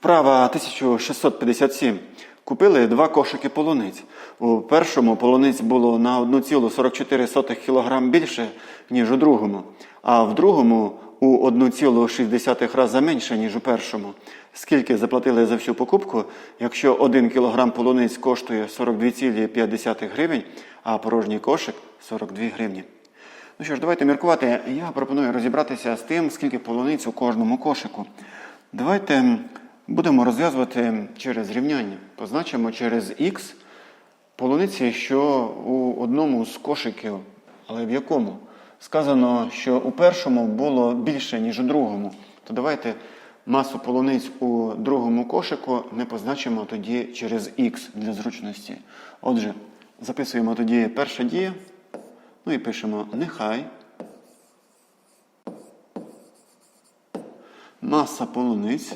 Вправа 1657. Купили два кошики полуниць. У першому полуниць було на 1,44 кг більше, ніж у другому, а в другому у 1,6 рази менше, ніж у першому. Скільки заплатили за всю покупку, якщо 1 кг полуниць коштує 42,5 гривень, а порожній кошик 42 гривні. Ну що ж, давайте міркувати. Я пропоную розібратися з тим, скільки полуниць у кожному кошику. Давайте будемо розв'язувати через рівняння. Позначимо через х полуниці, що у одному з кошиків, але в якому? Сказано, що у першому було більше, ніж у другому. То давайте масу полуниць у другому кошику ми позначимо тоді через х для зручності. Отже, записуємо тоді перша дія. Ну і пишемо нехай маса полуниць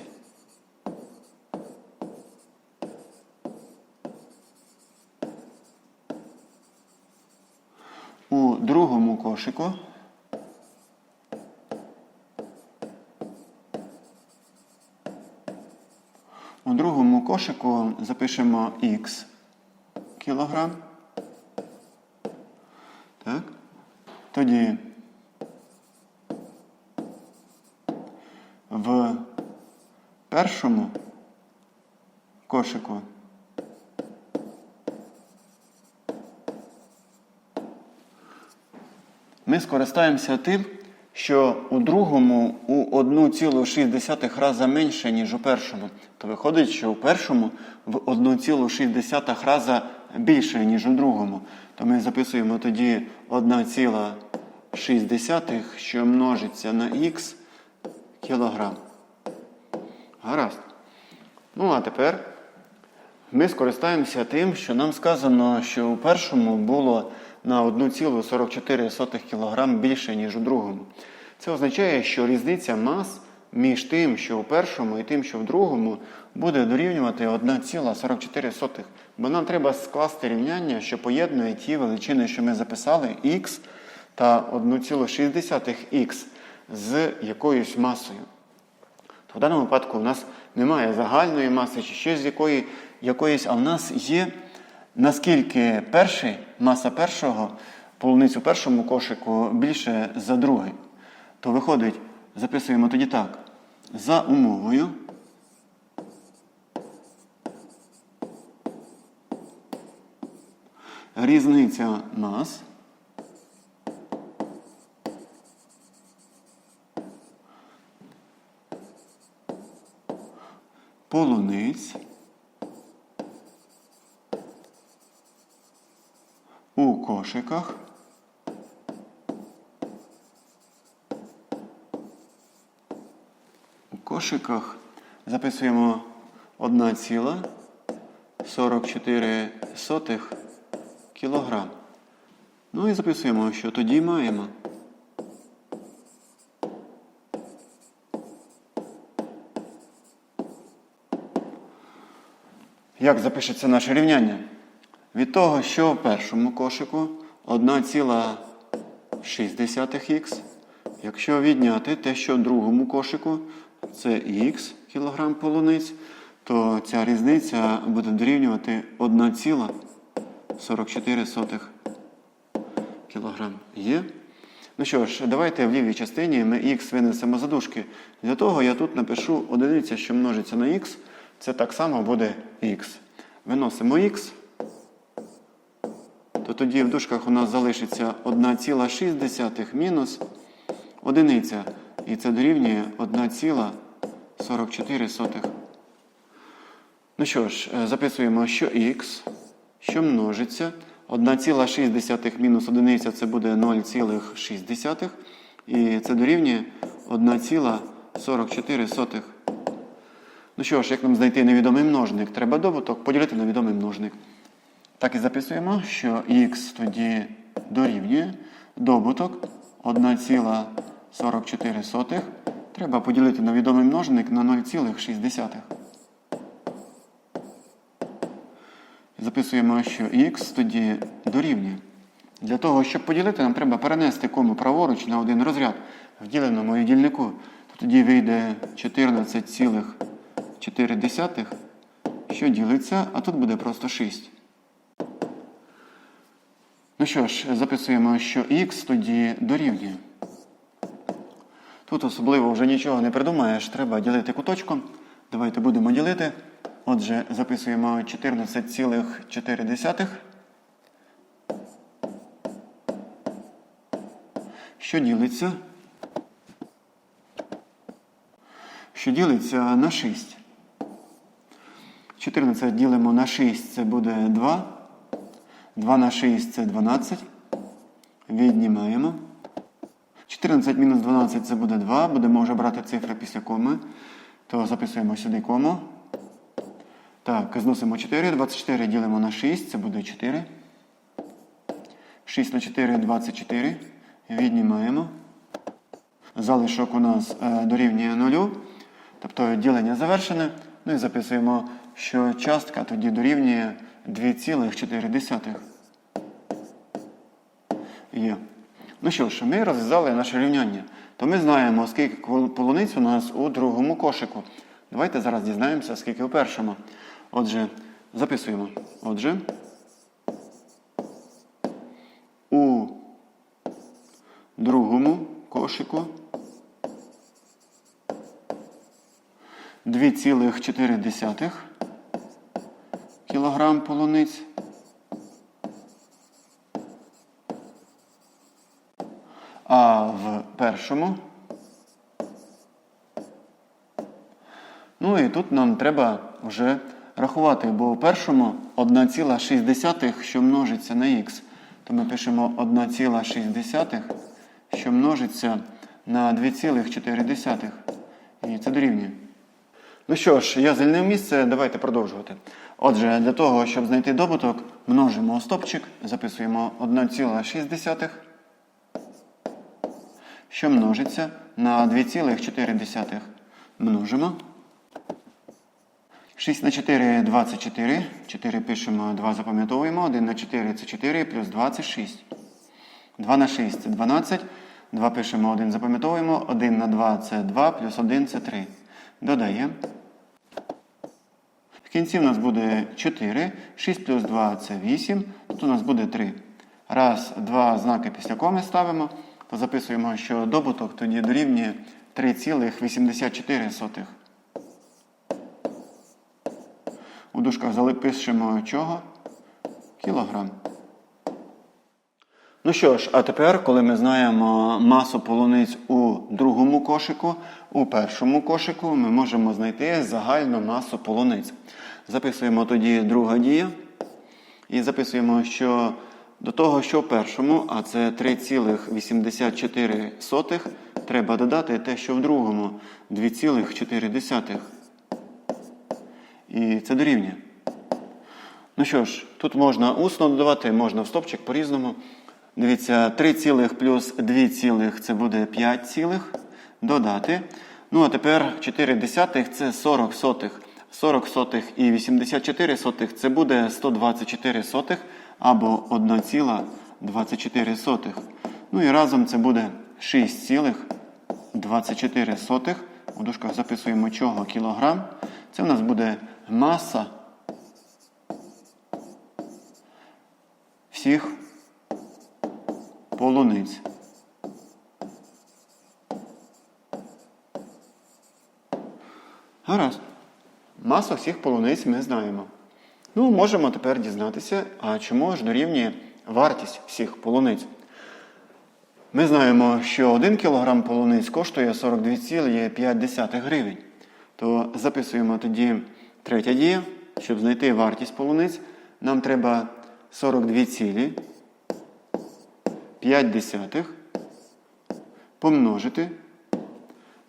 у другому кошику у другому кошику запишемо х кілограм. Так? Тоді в першому кошику ми скористаємося тим, що у другому у 1,6 рази менше, ніж у першому. То виходить, що у першому в 1,6 рази більше, ніж у другому. То ми записуємо тоді 1,6, що множиться на х кілограм. Гаразд. Ну, а тепер ми скористаємося тим, що нам сказано, що у першому було на 1,44 кг більше, ніж у другому. Це означає, що різниця мас між тим, що у першому, і тим, що в другому, буде дорівнювати 1,44. Бо нам треба скласти рівняння, що поєднує ті величини, що ми записали, х та 1,6х з якоюсь масою. То в даному випадку у нас немає загальної маси чи ще з якої, якоїсь, а в нас є наскільки перший, маса першого, полуницю першому кошику більше за другий. То виходить, записуємо тоді так. За умовою. Різниця мас. Полуниць. У кошиках. У кошиках записуємо 1,44 кілограм. Ну і записуємо, що тоді маємо. Як запишеться наше рівняння? Від того, що в першому кошику 1,6х, якщо відняти те, що в другому кошику це х кілограм полуниць, то ця різниця буде дорівнювати 1,44 кілограм. Є? Ну що ж, давайте в лівій частині ми х винесемо за дужки. Для того я тут напишу одиниця, що множиться на х. Це так само буде х. Виносимо х, то тоді в дужках у нас залишиться 1,6 мінус одиниця. І це дорівнює 1,44. Ну що ж, е, записуємо, що х, що множиться. 1,6 мінус одиниця це буде 0,6. І це дорівнює 1,44. Ну що ж, як нам знайти невідомий множник? Треба добуток поділити на відомий множник. Так і записуємо, що х тоді дорівнює добуток 1,44. Треба поділити на відомий множник на 0,6. Записуємо, що х тоді дорівнює. Для того, щоб поділити, нам треба перенести кому праворуч на один розряд в діленому і. Тоді вийде 14,4 що ділиться, а тут буде просто 6. Ну що ж, записуємо, що х тоді дорівнює. Тут особливо вже нічого не придумаєш, треба ділити куточком. Давайте будемо ділити. Отже, записуємо 14,4. Що ділиться? Що ділиться на 6. 14 ділимо на 6, це буде 2. 2 на 6 це 12. Віднімаємо. 14 мінус 12 це буде 2. Будемо вже брати цифри після коми. То записуємо сюди кому. Так, зносимо 4. 24 ділимо на 6, це буде 4. 6 на 4 24. Віднімаємо. Залишок у нас е, дорівнює 0. Тобто ділення завершене. Ну і записуємо, що частка тоді дорівнює 2,4. Є. Ну що ж, ми розв'язали наше рівняння. То ми знаємо, скільки полуниць у нас у другому кошику. Давайте зараз дізнаємося, скільки у першому. Отже, записуємо. Отже, у другому кошику 2,4 кілограм полуниць. А в першому. Ну і тут нам треба вже рахувати, бо в першому 1,6, що множиться на х. То ми пишемо 1,6, що множиться на 2,4. І це дорівнює. Ну що ж, я звільнив місце, давайте продовжувати. Отже, для того, щоб знайти добуток, множимо стопчик, записуємо 1,6 що множиться на 2,4 множимо. 6 на 4 24. 4 пишемо, 2 запам'ятовуємо. 1 на 4 це 4, плюс 2 це 6. 2 на 6 це 12. 2 пишемо, 1 запам'ятовуємо. 1 на 2 це 2, плюс 1 це 3. Додаємо. Кінці у нас буде 4. 6 плюс 2 це 8. Тут у нас буде 3. Раз, два знаки після коми ставимо то записуємо, що добуток тоді дорівнює 3,84. У дужках запишемо чого? Кілограм. Ну що ж, а тепер, коли ми знаємо масу полуниць у другому кошику, у першому кошику ми можемо знайти загальну масу полуниць. Записуємо тоді друга дія. І записуємо, що до того, що в першому, а це 3,84, треба додати те, що в другому 2,4. І це дорівнює. Ну що ж, тут можна усно додавати, можна в стопчик по-різному. Дивіться, 3 цілих плюс 2 цілих це буде 5 цілих. Додати. Ну, а тепер 4 десятих це 40 сотих. 40 сотих і 84 сотих це буде 124 сотих або 1,24. Ну і разом це буде 6,24. У дужках записуємо чого кілограм. Це у нас буде маса всіх полуниць. Гаразд. Масу всіх полуниць ми знаємо. Ну, можемо тепер дізнатися, а чому ж дорівнює вартість всіх полуниць. Ми знаємо, що 1 кг полуниць коштує 42,5 гривень. То записуємо тоді третя дія. Щоб знайти вартість полуниць, нам треба 42,5 помножити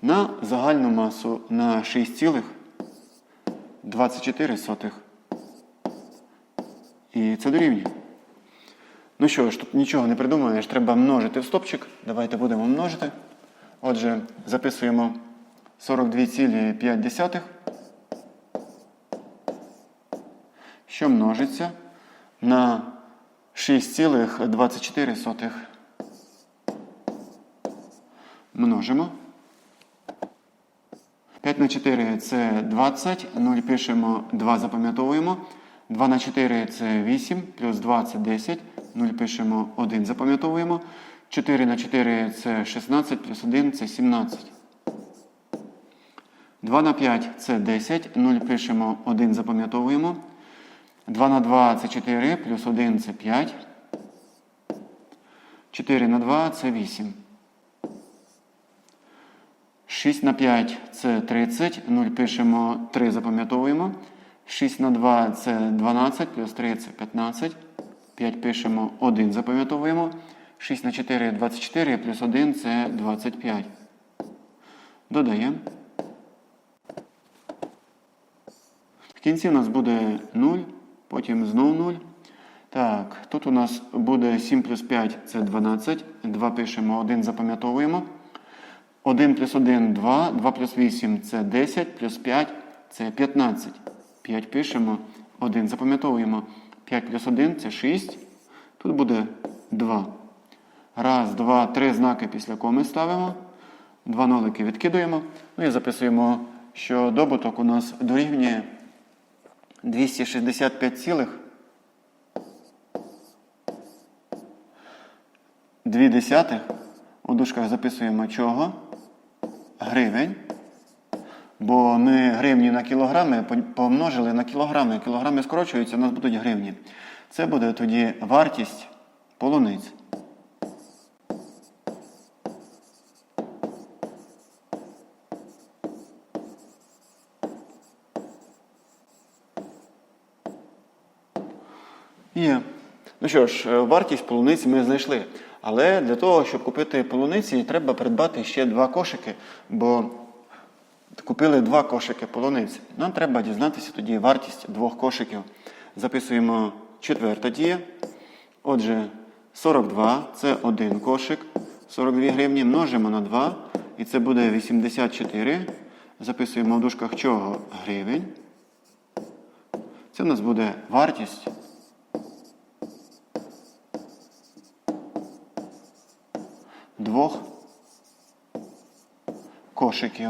на загальну масу на 6,24. І це дорівнює. Ну що ж, тут нічого не придумаєш, треба множити в стопчик. Давайте будемо множити. Отже, записуємо 42,5, що множиться на 6,24. Множимо. 5 на 4 це 20, 0 пишемо, 2 запам'ятовуємо. 2 на 4 це 8, плюс 2 це 10, 0 пишемо, 1 запам'ятовуємо. 4 на 4 це 16, плюс 1 це 17. 2 на 5 це 10, 0 пишемо, 1 запам'ятовуємо. 2 на 2 це 4, плюс 1 це 5. 4 на 2 це 8. 6 на 5 це 30, 0 пишемо, 3 запам'ятовуємо. 6 на 2 це 12, плюс 3 це 15. 5 пишемо, 1 запам'ятовуємо. 6 на 4 24, плюс 1 це 25. Додаємо. В кінці у нас буде 0, потім знов 0. Так, тут у нас буде 7 плюс 5 це 12. 2 пишемо, 1 запам'ятовуємо. 1 плюс 1 2, 2 плюс 8 це 10, плюс 5 це 15. 5 пишемо, 1 запам'ятовуємо. 5 плюс 1 це 6. Тут буде 2. Раз, два, три знаки після коми ставимо. Два нолики відкидуємо. Ну і записуємо, що добуток у нас дорівнює 265 цілих. Дві десятих. У дужках записуємо чого? Гривень. Бо ми гривні на кілограми помножили на кілограми. Кілограми скорочуються, у нас будуть гривні. Це буде тоді вартість полуниць. Є. Ну що ж, е, вартість полуниці ми знайшли. Але для того, щоб купити полуниці, треба придбати ще два кошики, бо купили два кошики полуниці. Нам треба дізнатися тоді вартість двох кошиків. Записуємо четверта дія. Отже, 42 це один кошик, 42 гривні, множимо на 2, і це буде 84. Записуємо в дужках чого гривень. Це у нас буде вартість. двох кошиків.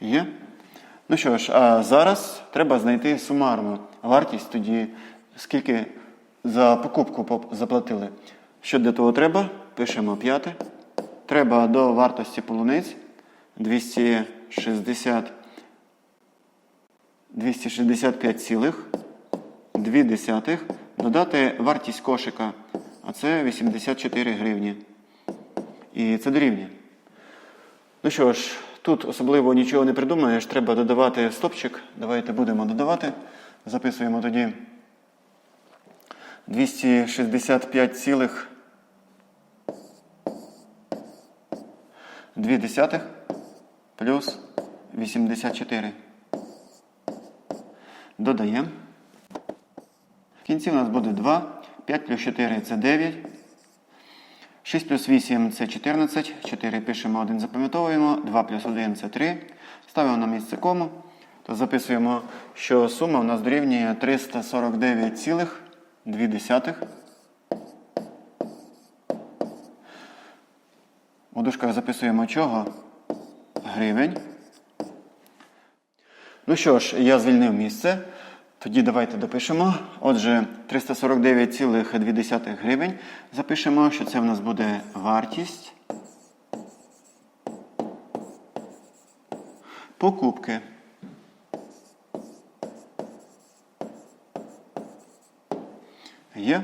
Є? Ну що ж, а зараз треба знайти сумарну вартість тоді, скільки за покупку заплатили. Що для того треба? Пишемо п'яте. Треба до вартості полуниць 260 265 цілих. 2,2 додати вартість кошика, а це 84 гривні. І це дорівнює. Ну що ж, тут особливо нічого не придумаєш, треба додавати стопчик. Давайте будемо додавати. Записуємо тоді 265,2 плюс 84. Додаємо. Кінці у нас буде 2. 5 плюс 4 це 9. 6 плюс 8 це 14. 4 пишемо, 1 запам'ятовуємо. 2 плюс 1 це 3. Ставимо на місце кому. То записуємо, що сума у нас дорівнює 349,2. У дужках записуємо чого? Гривень. Ну що ж, я звільнив місце. Тоді давайте допишемо. Отже, 349,2 гривень. Запишемо, що це в нас буде вартість покупки. Є?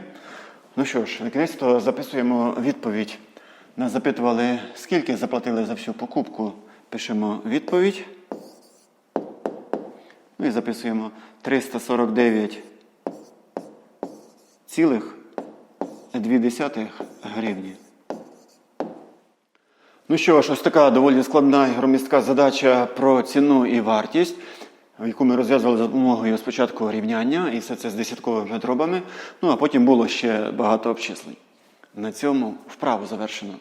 Ну що ж, на кінець то записуємо відповідь. Нас запитували, скільки заплатили за всю покупку. Пишемо відповідь. Ну і записуємо 349 цілих 2 гривні. Ну що ж, ось така доволі складна і громістка задача про ціну і вартість, яку ми розв'язували за допомогою спочатку рівняння, і все це з десятковими дробами. Ну а потім було ще багато обчислень. На цьому вправу завершено.